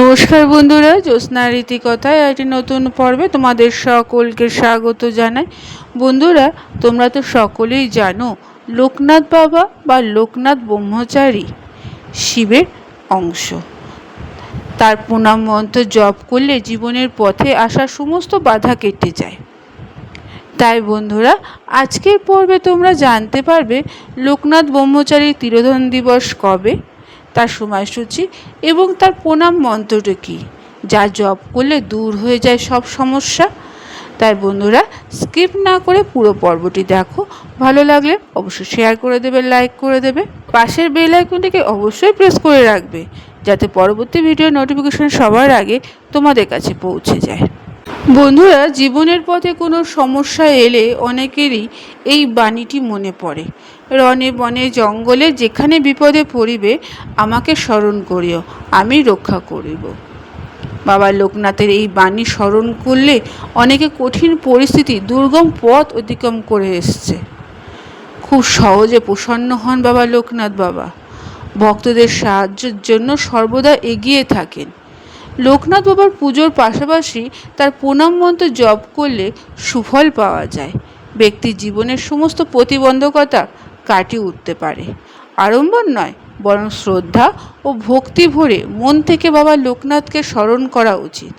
নমস্কার বন্ধুরা, জ্যোৎস্না রীতিকথায় একটি নতুন পর্বে তোমাদের সকলকে স্বাগত জানাই। বন্ধুরা, তোমরা তো সকলেই জানো, লোকনাথ বাবা বা লোকনাথ ব্রহ্মচারী শিবের অংশ। তার প্রণাম মন্ত্র জপ করলে জীবনের পথে আসা সমস্ত বাধা কেটে যায়। তাই বন্ধুরা, আজকের পর্বে তোমরা জানতে পারবে লোকনাথ ব্রহ্মচারীর তিরোধন দিবস কবে? তার সময়সূচি এবং তার প্রণাম মন্ত্রটা কী? যা জপ করলে দূর হয়ে যায় সব সমস্যা। তাই বন্ধুরা স্কিপ না করে পুরো পর্বটি দেখো। ভালো লাগলে অবশ্যই শেয়ার করে দেবে লাইক করে দেবে। পাশের বেল আইকনটিকে অবশ্যই প্রেস করে রাখবে, যাতে পরবর্তী ভিডিও নোটিফিকেশন সবার আগে তোমাদের কাছে পৌঁছে যায়। বন্ধুরা, জীবনের পথে কোনো সমস্যা এলে অনেকেরই এই বাণীটি মনে পড়ে। রনে বনে জঙ্গলে যেখানে বিপদে পড়িবে, আমাকে স্মরণ করিও, আমি রক্ষা করিব। বাবা লোকনাথের এই বাণী স্মরণ করলে অনেকে কঠিন পরিস্থিতি, দুর্গম পথ অতিক্রম করে এসছে। খুব সহজে প্রসন্ন হন বাবা লোকনাথ বাবা। ভক্তদের সাহায্যের জন্য সর্বদা এগিয়ে থাকেন। লোকনাথ বাবার পুজোর পাশাপাশি তার প্রণাম মন্ত্র জপ করলে সুফল পাওয়া যায়। ব্যক্তির জীবনের সমস্ত প্রতিবন্ধকতা কাটিয়ে উঠতে পারে। আড়ম্বর নয়, বরং শ্রদ্ধা ও ভক্তি ভরে মন থেকে বাবা লোকনাথকে স্মরণ করা উচিত।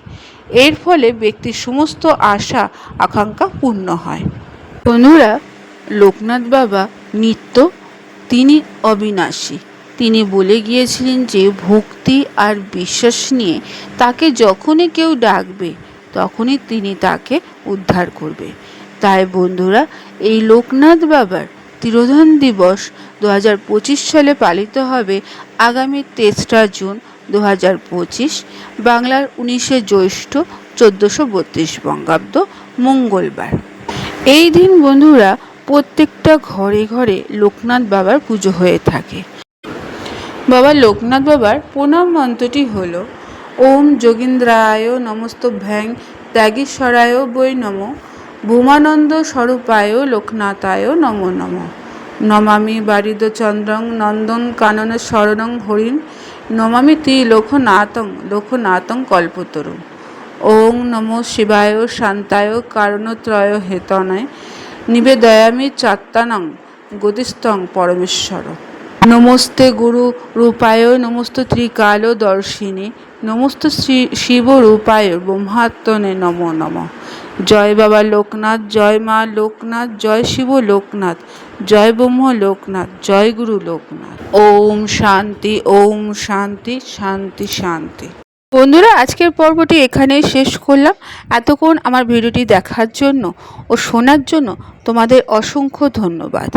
এর ফলে ব্যক্তির সমস্ত আশা, আকাঙ্ক্ষা পূর্ণ হয়। বন্ধুরা, লোকনাথ বাবা নিত্য, তিনি অবিনাশী। তিনি বলে গিয়েছিলেন যে, ভক্তি আর বিশ্বাস নিয়ে তাকে যখনই কেউ ডাকবে, তখনই তিনি তাকে উদ্ধার করবে। তাই বন্ধুরা, এই লোকনাথ বাবার তিরোধান দিবস দু হাজার পঁচিশ সালে পালিত হবে আগামী তেসরা জুন দু হাজার পঁচিশ, বাংলার উনিশে জ্যৈষ্ঠ চোদ্দোশো বত্রিশ বঙ্গাব্দ মঙ্গলবার। এই দিন বন্ধুরা, প্রত্যেকটা ঘরে ঘরে লোকনাথ বাবার পুজো হয়ে থাকে। বাবা লোকনাথ বাবার প্রণাম মন্ত্রটি হল, ওম যোগীন্দ্রায় নমস্তভ্যাং ত্যাগীশ্বরায় বৈ নম, ভূমানন্দ স্বরূপায় লোকনাথায় নম নম। নমামি বারিদ চন্দ্রং নন্দন কানন শরণং হরিণ, নমামি তি লোকনাথং লোকনাথং কল্পতরু ওং নম শিবায় শান্তায় কারণত্রয় হেতনয়, নিবেদয়ামি চাত্তানং গতিস্তং পরমেশ্বর। নমস্তে গুরু রূপায়, নমস্ত ত্রিকাল দর্শিনী, নমস্ত শ্রী শিব রূপায়, ব্রহ্মাত্মনে নম নম। জয় বাবা লোকনাথ, জয় মা লোকনাথ, জয় শিব লোকনাথ, জয় ব্রহ্ম লোকনাথ, জয় গুরু লোকনাথ। ওম শান্তি ওম শান্তি শান্তি শান্তি। বন্ধুরা, আজকের পর্বটি এখানেই শেষ করলাম। এতক্ষণ আমার ভিডিওটি দেখার জন্য ও শোনার জন্য তোমাদের অসংখ্য ধন্যবাদ।